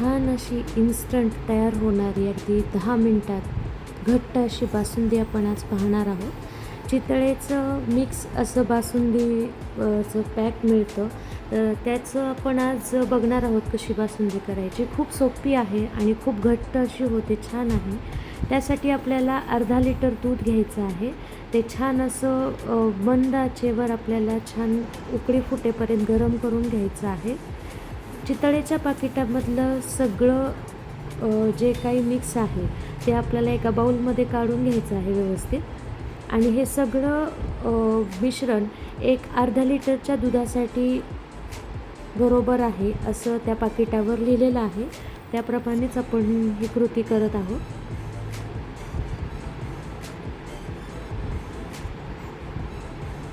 छान अशी इन्स्टंट तयार होणारी अगदी दहा मिनटात घट्ट अशी बासुंदी आपण आज पाहणार आहोत. चितळेचं मिक्स असं बासुंदीचं पॅक मिळतं. तर त्याचं आपण आज बघणार आहोत कशी बासुंदी करायची. खूप सोपी आहे आणि खूप घट्ट अशी होते छान आहे. त्यासाठी आपल्याला अर्धा लिटर दूध घ्यायचं आहे. ते छान असं अ, मंद आचेवर आपल्याला छान उकळी फुटेपर्यंत गरम करून घ्यायचं आहे. चितळेच्या पाकिटामधलं सगळं जे काही मिक्स आहे ते आपल्याला एका बाऊलमध्ये काढून घ्यायचं आहे व्यवस्थित. आणि हे सगळं मिश्रण एक अर्धा लिटरच्या दुधासाठी बरोबर आहे असं त्या पाकिटावर लिहिलेलं आहे. त्याप्रमाणेच आपण ही कृती करत आहोत.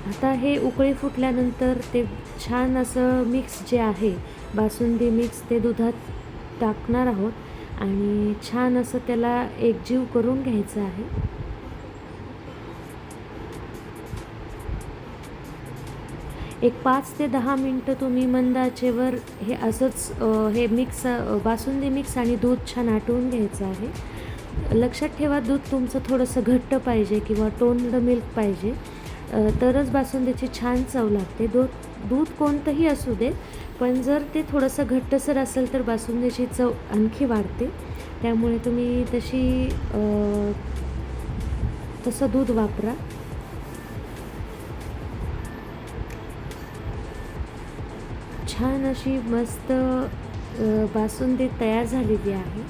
आता हे उकळी फुटल्यानंतर ते छान असं मिक्स जे आहे बासुंदी मिक्स ते दुधात टाकणार आहोत आणि छान असं त्याला एकजीव करून घ्यायचं आहे. एक पाच ते दहा मिनटं तुम्ही मंदाचेवर हे असंच हे मिक्स बासुंदी मिक्स आणि दूध छान आटवून घ्यायचं आहे. लक्षात ठेवा दूध तुमचं थोडंसं घट्ट पाहिजे किंवा टोन्ड मिल्क पाहिजे. तरच बासुंदीची छान चव लागते. दूध दूध कोणतंही असू दे पण जर ते थोडंसं घट्टसर असेल तर बासुंदीची चव आणखी वाढते. त्यामुळे तुम्ही तशी तसं दूध वापरा. छान अशी मस्त बासुंदी तयार झालेली आहे.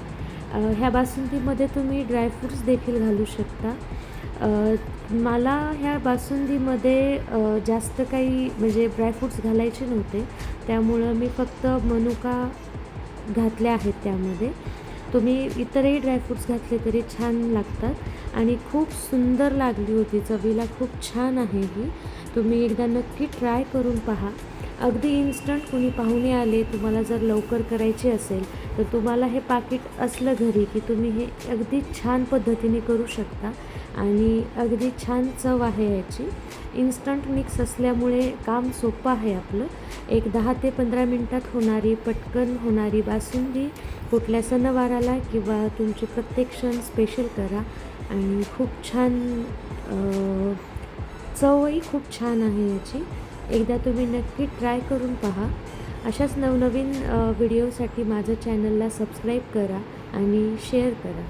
ह्या बासुंदीमध्ये तुम्ही ड्रायफ्रूट्स देखील घालू शकता. मला ह्या बासुंदीमध्ये जास्त काही म्हणजे ड्रायफ्रूट्स घालायचे नव्हते. त्यामुळं मी फक्त मनुका घातल्या आहेत त्यामध्ये. तुम्ही इतरही ड्रायफ्रूट्स घातले तरी छान लागतात. आणि खूप सुंदर लागली होती चवीला. खूप छान आहे ही. तुम्ही एकदा नक्की ट्राय करून पहा. अगदी इन्स्टंट कुणी पाहुणे आले तुम्हाला जर लवकर करायचे असेल तर तुम्हाला हे पाकिट असलं घरी की तुम्ही हे अगदी छान पद्धतीने करू शकता. आणि अगदी छान चव आहे याची. इन्स्टंट मिक्स असल्यामुळे काम सोपं आहे आपलं. एक दहा ते पंधरा मिनटात होणारी पटकन होणारी बासुंदी कुठल्या सणवाराला किंवा तुमचे प्रत्येक क्षण स्पेशल करा. आणि खूप छान चवही खूप छान आहे याची. एकदा तुम्ही नक्की ट्राय करून पहा. अशाच नवनवीन व्हिडिओसाठी माझं चॅनलला सबस्क्राईब करा आणि शेअर करा.